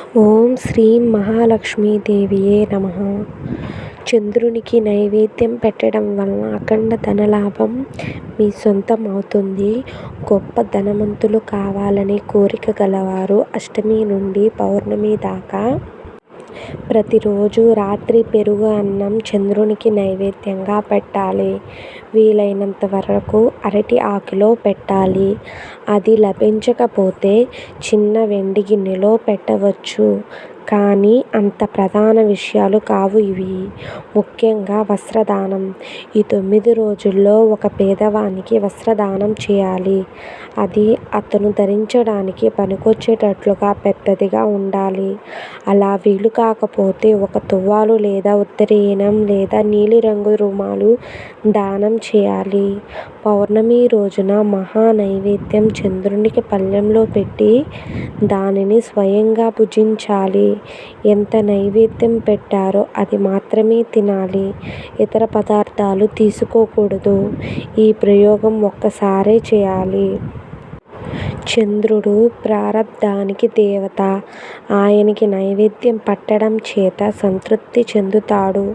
ఓం శ్రీం మహాలక్ష్మీదేవియే నమ. చంద్రునికి నైవేద్యం పెట్టడం వలన అఖండ ధనలాభం మీ సొంతం అవుతుంది. గొప్ప ధనవంతులు కావాలనే కోరిక గలవారు అష్టమి నుండి పౌర్ణమి దాకా ప్రతిరోజు రాత్రి పెరుగు అన్నం చంద్రునికి నైవేద్యంగా పెట్టాలి. వీలైనంత వరకు అరటి ఆకులో పెట్టాలి. అది లభించకపోతే చిన్న వెండి గిన్నెలో పెట్టవచ్చు. కానీ అంత ప్రధాన విషయాలు కావు ఇవి. ముఖ్యంగా వస్త్రదానం. ఈ తొమ్మిది రోజుల్లో ఒక పేదవానికి వస్త్రదానం చేయాలి. అది అతను ధరించడానికి పనికొచ్చేటట్లుగా పెద్దదిగా ఉండాలి. అలా వీలు కాకపోతే ఒక తువ్వాలు లేదా ఉత్తరీయం లేదా నీలిరంగు రుమాలు దానం చేయాలి. పౌర్ణమి రోజున మహా నైవేద్యం చంద్రునికి పల్లెంలో పెట్టి దానిని స్వయంగా భుజించాలి ఎంత నైవేద్యం పెట్టారో అది మాత్రమే తినాలి. ఇతర పదార్థాలు తీసుకోకూడదు. ఈ ప్రయోగం ఒక్కసారే చేయాలి. చంద్రుడు ప్రారబ్ధానికి దేవత. ఆయనకి నైవేద్యం పట్టడం చేత సంతృప్తి చెందుతాడు.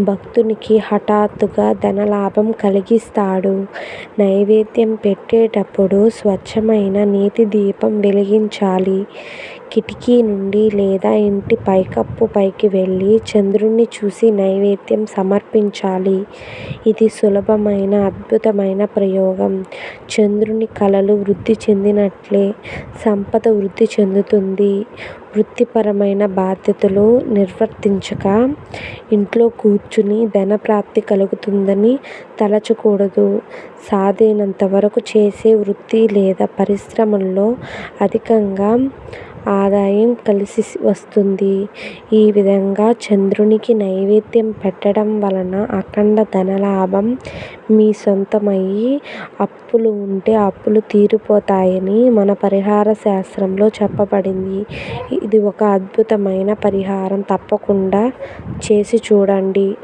భక్తునికి హఠాత్తుగా ధనలాభం కలిగిస్తాడు. నైవేద్యం పెట్టేటప్పుడు స్వచ్ఛమైన నీతి దీపం వెలిగించాలి. కిటికీ నుండి లేదా ఇంటి పైకప్పు పైకి వెళ్ళి చంద్రుణ్ణి చూసి నైవేద్యం సమర్పించాలి. ఇది సులభమైన అద్భుతమైన ప్రయోగం. చంద్రుని కళలు వృద్ధి చెందిన సంపద వృద్ధి చెందుతుంది. వృత్తిపరమైన బాధ్యతలు నిర్వర్తించక ఇంట్లో కూర్చుని ధనప్రాప్తి కలుగుతుందని తలచకూడదు. సాధ్యమైనంత వరకు చేసే వృత్తి లేదా పరిశ్రమల్లో అధికంగా ఆదాయం కలిసి వస్తుంది. ఈ విధంగా చంద్రునికి నైవేద్యం పెట్టడం వలన అఖండ ధనలాభం మీ సొంతమయ్యి అప్పులు ఉంటే అప్పులు తీరిపోతాయని మన పరిహార శాస్త్రంలో చెప్పబడింది. ఇది ఒక అద్భుతమైన పరిహారం. తప్పకుండా చేసి చూడండి.